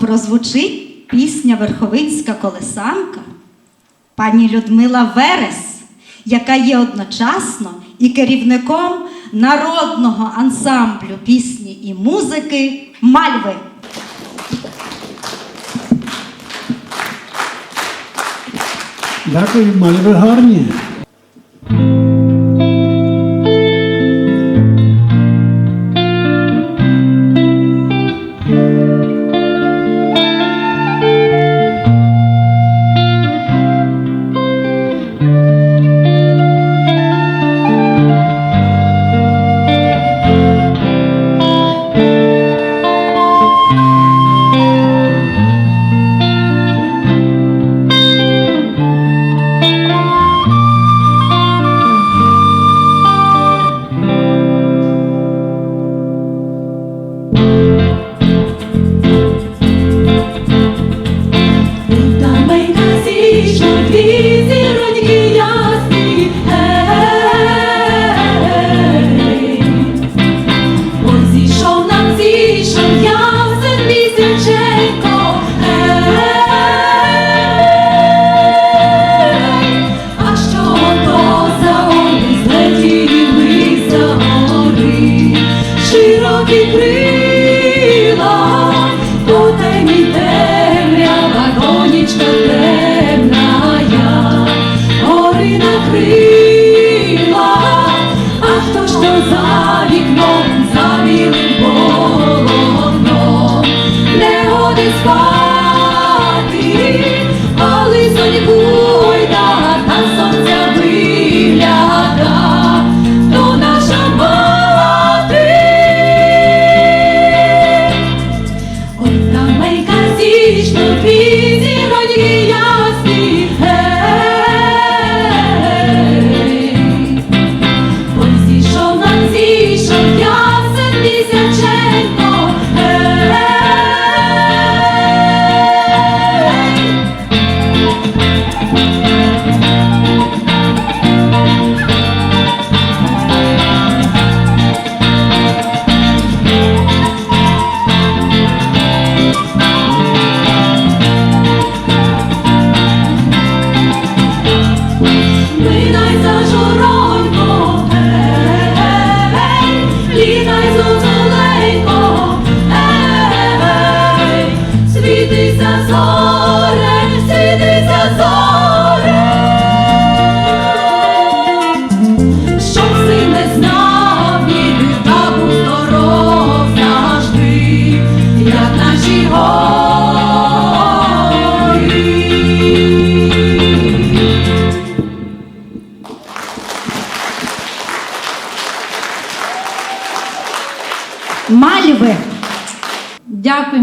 прозвучить пісня Верховинська колесанка пані Людмила Верес, яка є одночасно і керівником народного ансамблю пісні і музики Мальви. Дякую, мальви гарні.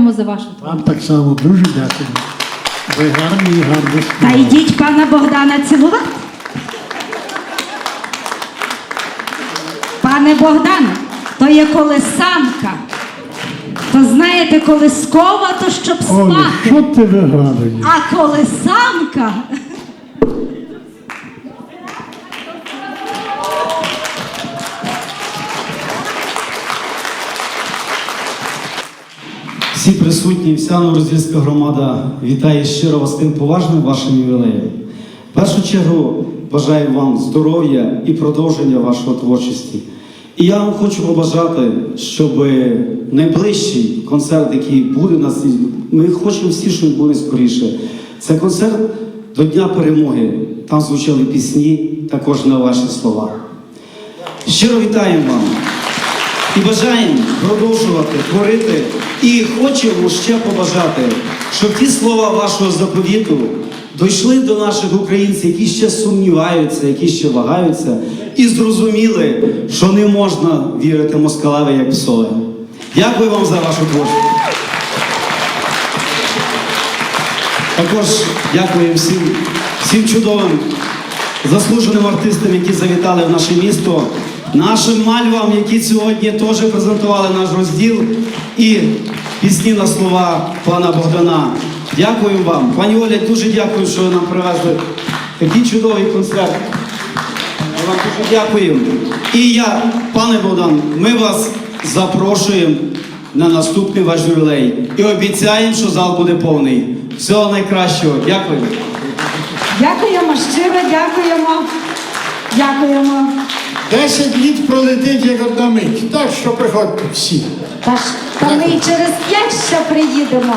Дякуємо за вашу творчість. Вам так само дуже дякую. Ви гарні і гарні. Та йдіть пана Богдана цілувати. Пане Богдане, то є колесанка. То знаєте, колискова, то щоб Оля, спати. що ти вигадуєш? А колесанка. Присутні, вся Новороздільська громада вітає щиро вас тим поважним вашим ювілеєм. В першу чергу бажаю вам здоров'я і продовження вашої творчості. І я вам хочу побажати, щоб найближчий концерт, який буде нас, ми хочемо всі, щоб він буде скоріше. Це концерт до Дня перемоги. Там звучали пісні, також на ваші слова. Щиро вітаємо вам. І бажаємо продовжувати творити. І хочемо ще побажати, щоб ті слова вашого заповіту дійшли до наших українців, які ще сумніваються, які ще вагаються, і зрозуміли, що не можна вірити москалеві як псове. Дякую вам за вашу творчість. Також дякую всім, всім чудовим заслуженим артистам, які завітали в наше місто, нашим мальвам, які сьогодні теж презентували наш розділ, і пісні на слова пана Богдана. Дякую вам. Пані Оля, дуже дякую, що ви нам привезли такий чудовий концерт. Ми вам дуже дякуємо. І я, пане Богдан, ми вас запрошуємо на наступний ваш ювілей. І обіцяємо, що зал буде повний. Всього найкращого. Дякую. Дякуємо, щиро дякуємо. Дякуємо. Десять літ пролетить як одна мить. Так що приходьте всі. Та, та ми і через п'ять ще приїдемо,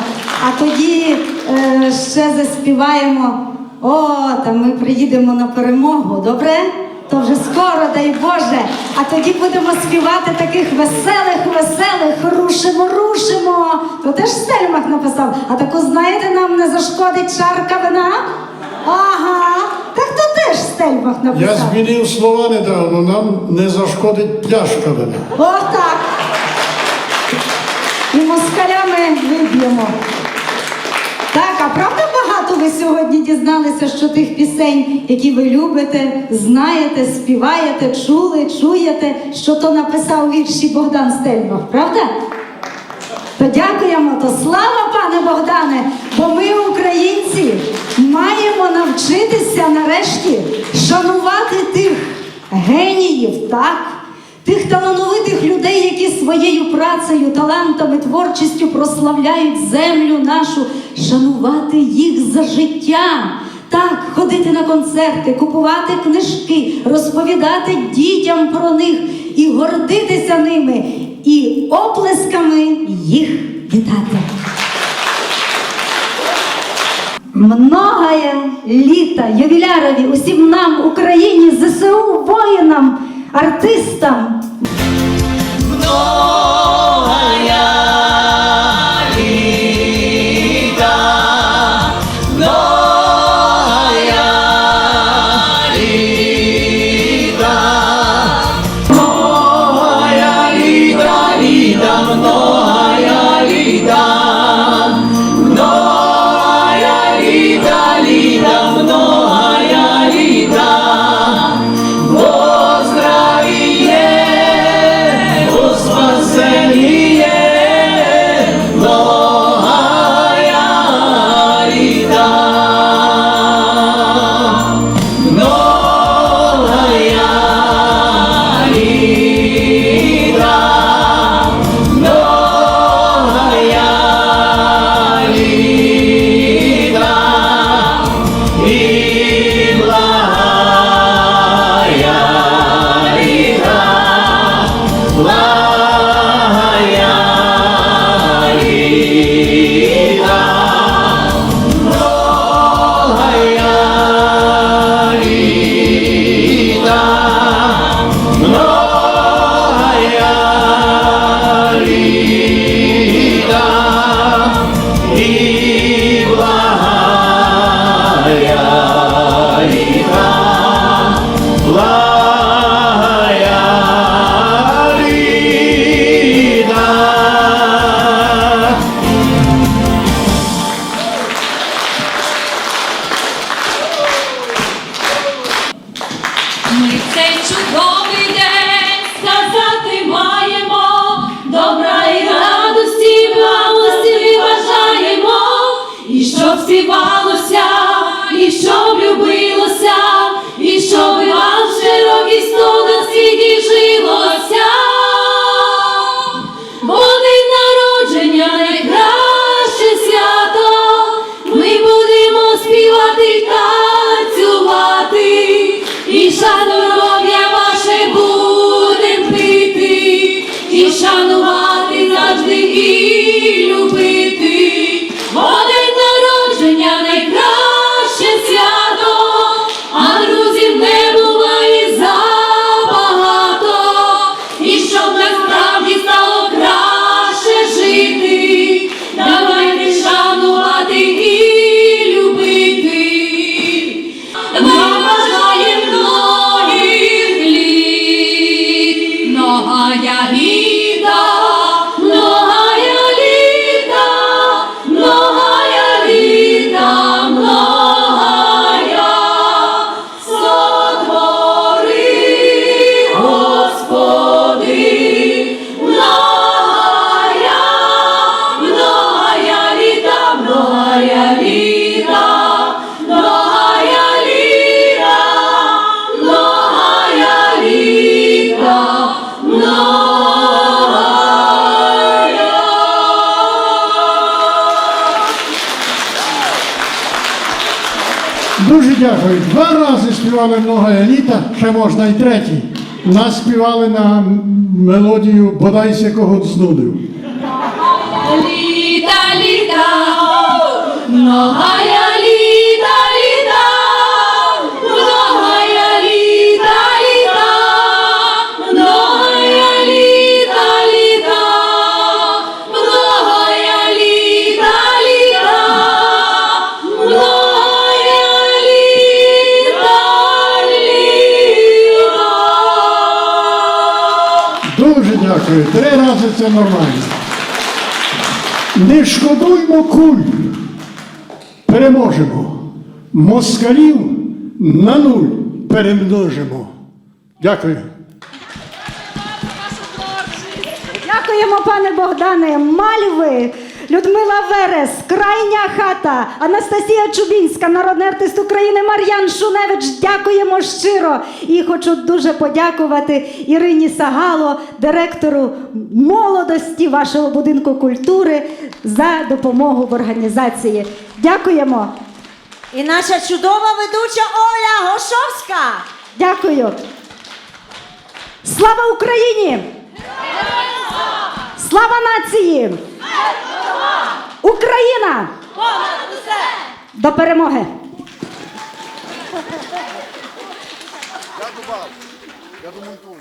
а тоді е, ще заспіваємо. О, та ми приїдемо на перемогу, добре? То вже скоро, дай Боже. А тоді будемо співати таких веселих, веселих, рушимо, рушимо. То теж Стельмах написав. А таку, знаєте, нам не зашкодить чарка вина? Ага, теж Стельмах Я змінив слова недавно, нам не зашкодить пляшка вина. О, так. І москалями виб'ємо. Так, а правда багато ви сьогодні дізналися, що тих пісень, які ви любите, знаєте, співаєте, чули, чуєте, що то написав вірші Богдан Стельмах, правда? То дякуємо, то слава, пане Богдане, бо ми, українці, навчитися нарешті шанувати тих геніїв, так? Тих талановитих людей, які своєю працею, талантами, творчістю прославляють землю нашу, шанувати їх за життя. Так, ходити на концерти, купувати книжки, розповідати дітям про них і гордитися ними, і оплесками їх вітати. Многое літа ювілярові усім нам, Україні, ЗСУ, воїнам, артистам. О 十五 дякую. Два рази співали много еліта, ще можна і третій. Нас співали на мелодію Бодайся кого знудив. Літа, літа, многая дякую. Три рази це нормально. Не шкодуймо куль. Переможемо. Москалів на нуль перемножимо. Дякую. Дякуємо, пане Богдане. Мальви, Людмила Верес, крайня хата, Анастасія Чубінська, народний артист України Мар'ян Шуневич. Дякуємо щиро. І хочу дуже подякувати Ірині Сагало, директору молодості вашого будинку культури, за допомогу в організації. Дякуємо. І наша чудова ведуча Оля Гошовська. Дякую. Слава Україні! Слава нації! Україна! До перемоги! Я думав, Я домонтую.